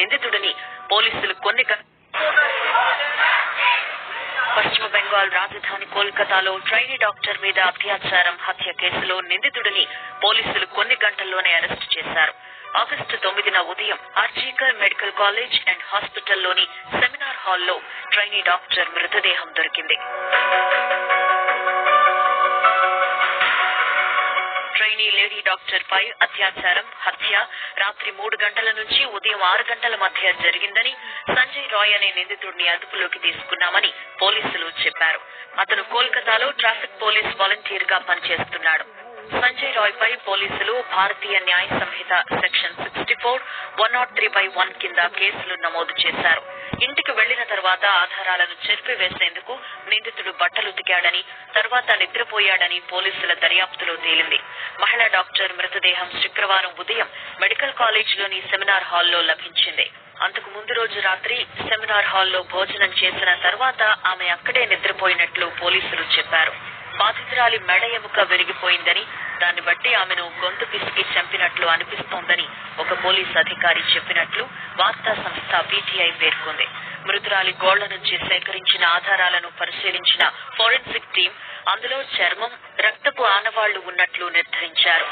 నిందితుడిని పోలీసులు కొన్ని పశ్చిమ బెంగాల్ రాజధాని కోల్కతాలో ట్రైనీ డాక్టర్ మీద అత్యాచారం హత్య కేసులో నిందితుడిని పోలీసులు కొన్ని గంటల్లోనే అరెస్టు చేశారు. ఆగస్టు తొమ్మిదిన ఉదయం ఆర్జీకర్ మెడికల్ కాలేజ్ అండ్ హాస్పిటల్లోని సెమినార్ హాల్లో ట్రైనీ డాక్టర్ మృతదేహం దొరికింది. డాక్టర్ పై అత్యాచారం హత్య రాత్రి మూడు గంటల నుంచి ఉదయం ఆరు గంటల మధ్య జరిగిందని సంజయ్ రాయ్ అనే నిందితుడిని అదుపులోకి తీసుకున్నామని పోలీసులు చెప్పారు. అతను కోల్కతాలో ట్రాఫిక్ పోలీస్ వాలంటీర్గా పనిచేస్తున్నాడు. సంజయ్ రాయ్ పై పోలీసులు Bharatiya Nyaya Sanhita section sixty four one not three by one కింద కేసులు నమోదు చేశారు. ఇంటికి వెళ్ళిన తర్వాత ఆధారాలను చెరిపివేసేందుకు నిందితుడు బట్టలు ఉతికాడని తర్వాత నిద్రపోయాడని పోలీసుల దర్యాప్తులో తేలింది. మహిళా డాక్టర్ మృతదేహం శుక్రవారం ఉదయం మెడికల్ కాలేజీలోని సెమినార్ హాల్లో లభించింది. అంతకు ముందు రోజు రాత్రి సెమినార్ హాల్లో భోజనం చేసిన తర్వాత ఆమె అక్కడే నిద్రపోయినట్లు పోలీసులు చెప్పారు. బాధితురాలి మెడ ఎముక విరిగిపోయిందని దాన్ని బట్టి ఆమెను గొంతు పిసికి చంపినట్లు అనిపిస్తోందని ఒక పోలీస్ అధికారి చెప్పినట్లు వార్తా సంస్థ పీటీఐ పేర్కొంది. మృతురాలి గోళ్ళ నుంచి సేకరించిన ఆధారాలను పరిశీలించిన ఫోరెన్సిక్ టీం అందులో చర్మం రక్తపు ఆనవాళ్ళు ఉన్నట్లు నిర్ధారించారు.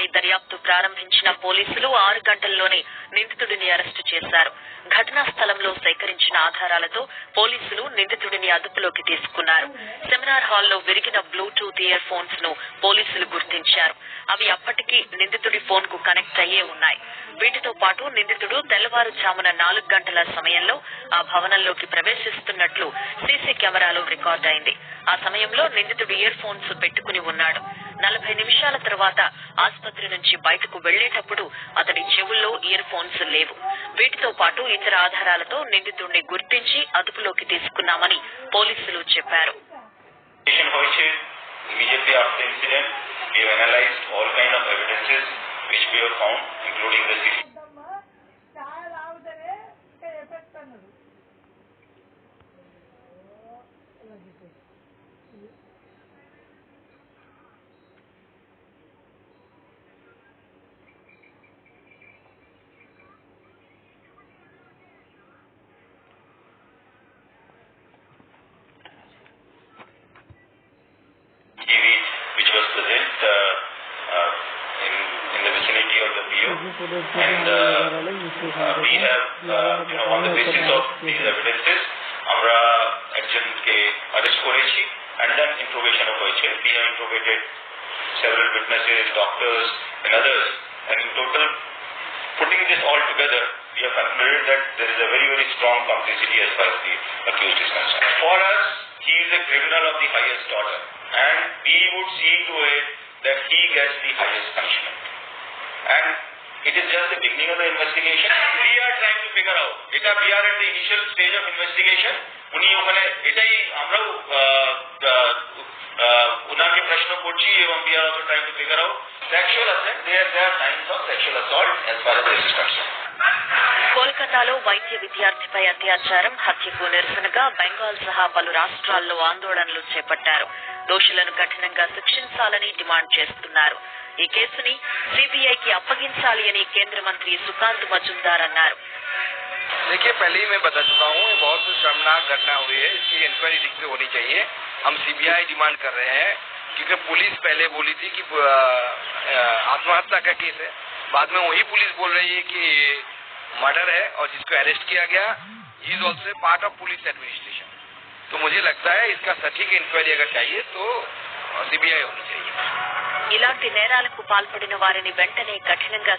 ఘటనపై దర్యాప్తు ప్రారంభించిన పోలీసులు ఆరు గంటల్లోనే నిందితుడిని అరెస్టు చేశారు. ఘటనా స్థలంలో సేకరించిన ఆధారాలతో పోలీసులు నిందితుడిని అదుపులోకి తీసుకున్నారు. సెమినార్ హాల్లో విరిగిన బ్లూటూత్ ఇయర్ ఫోన్స్ను పోలీసులు గుర్తించారు. అవి అప్పటికి నిందితుడి ఫోన్కు కనెక్ట్ అయ్యే ఉన్నాయి. వీటితో పాటు నిందితుడు తెల్లవారుజామున నాలుగు గంటల సమయంలో ఆ భవనంలోకి ప్రవేశిస్తున్నట్లు సీసీ కెమెరాలో రికార్డ్ అయింది ఆ సమయంలో నిందితుడు ఇయర్ ఫోన్స్ పెట్టుకుని ఉన్నాడు. నలభై నిమిషాల తర్వాత ఆసుపత్రి నుంచి బయటకు వెళ్ళేటప్పుడు అతని చెవుల్లో ఇయర్ ఫోన్స్ లేవు. వీటితో పాటు ఇతర ఆధారాలతో నిందితుణ్ణి గుర్తించి అదుపులోకి తీసుకున్నామని పోలీసులు చెప్పారు. And uh, uh, we have, uh, you know, on the basis of these evidences, আমরা একজনকে অ্যারেস্ট করেছি and then interrogation হয়েছে we have interrogated several witnesses doctors and others and in total putting this all together we have concluded that there is a very very strong complicity as far as the accused is concerned for us he is a criminal of the highest order and we would see to it that he gets the highest punishment and it is just the beginning of the investigation. We are trying to figure out. এটা we are at the initial stage of investigation. উনি ওখানে এটাই আমরাও আহ, আহ, আহ, ওনাকে প্রশ্ন করছি এবং we are also trying to figure out sexual assault. There there are signs of sexual assault as far as this is concerned. కోల్కతాలో వైద్య విద్యార్థిపై అత్యాచారం హత్యకు నిరసనగా బెంగాల్ సహా పలు రాష్ట్రాల్లో ఆందోళనలు చేపట్టారు దోషులను కఠినంగా శిక్షించాలని డిమాండ్ చేస్తున్నారు ఈ కేసుని సిబిఐకి అప్పగించాలి అని కేంద్ర మంత్రి సుకాంత్ మజుందార్ అన్నారు देखिए पहले ही मैं बता चुका हूँ ये बहुत शर्मनाक घटना हुई है इसकी इंक्वायरी ठीक से होनी चाहिए हम सीबीआई डिमांड कर रहे हैं क्योंकि पुलिस पहले बोली थी कि अ, अ, आत्महत्या का केस है बाद में वही पुलिस बोल रही है कि मर्डर है और जिसको अरेस्ट किया गया he is also part of police administration तो मुझे लगता है इसका सटीक इंक्वायरी अगर चाहिए तो सीबीआई होनी चाहिए ఇలాంటి నేరాలకు పాల్పడిన వారిని వెంటనే కఠినంగా